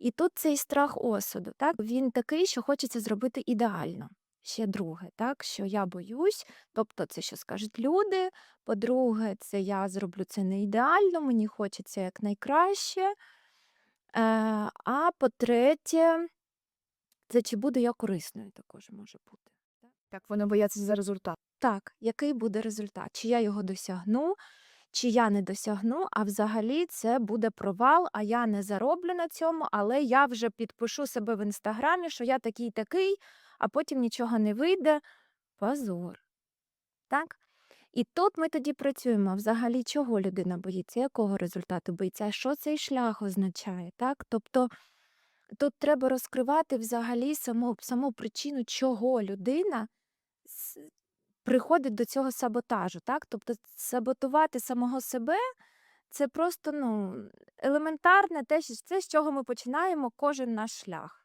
І тут цей страх осуду, так? Він такий, що хочеться зробити ідеально. Ще друге, так, що я боюсь, тобто це що скажуть люди. По-друге, це я зроблю це не ідеально, мені хочеться якнайкраще. Е, а по-третє, це чи буду я корисною також може бути. Так, вони бояться за результат. Так, який буде результат? Чи я його досягну, чи я не досягну, а взагалі це буде провал, а я не зароблю на цьому, але я вже підпишу себе в інстаграмі, що я такий такий, а потім нічого не вийде. Позор. Так? І тут ми тоді працюємо. Взагалі, чого людина боїться, якого результату боїться, що цей шлях означає? Так? Тобто тут треба розкривати взагалі саму, саму причину, чого людина приходить до цього саботажу. Так? Тобто саботувати самого себе це просто ну, елементарне те, це, з чого ми починаємо кожен наш шлях.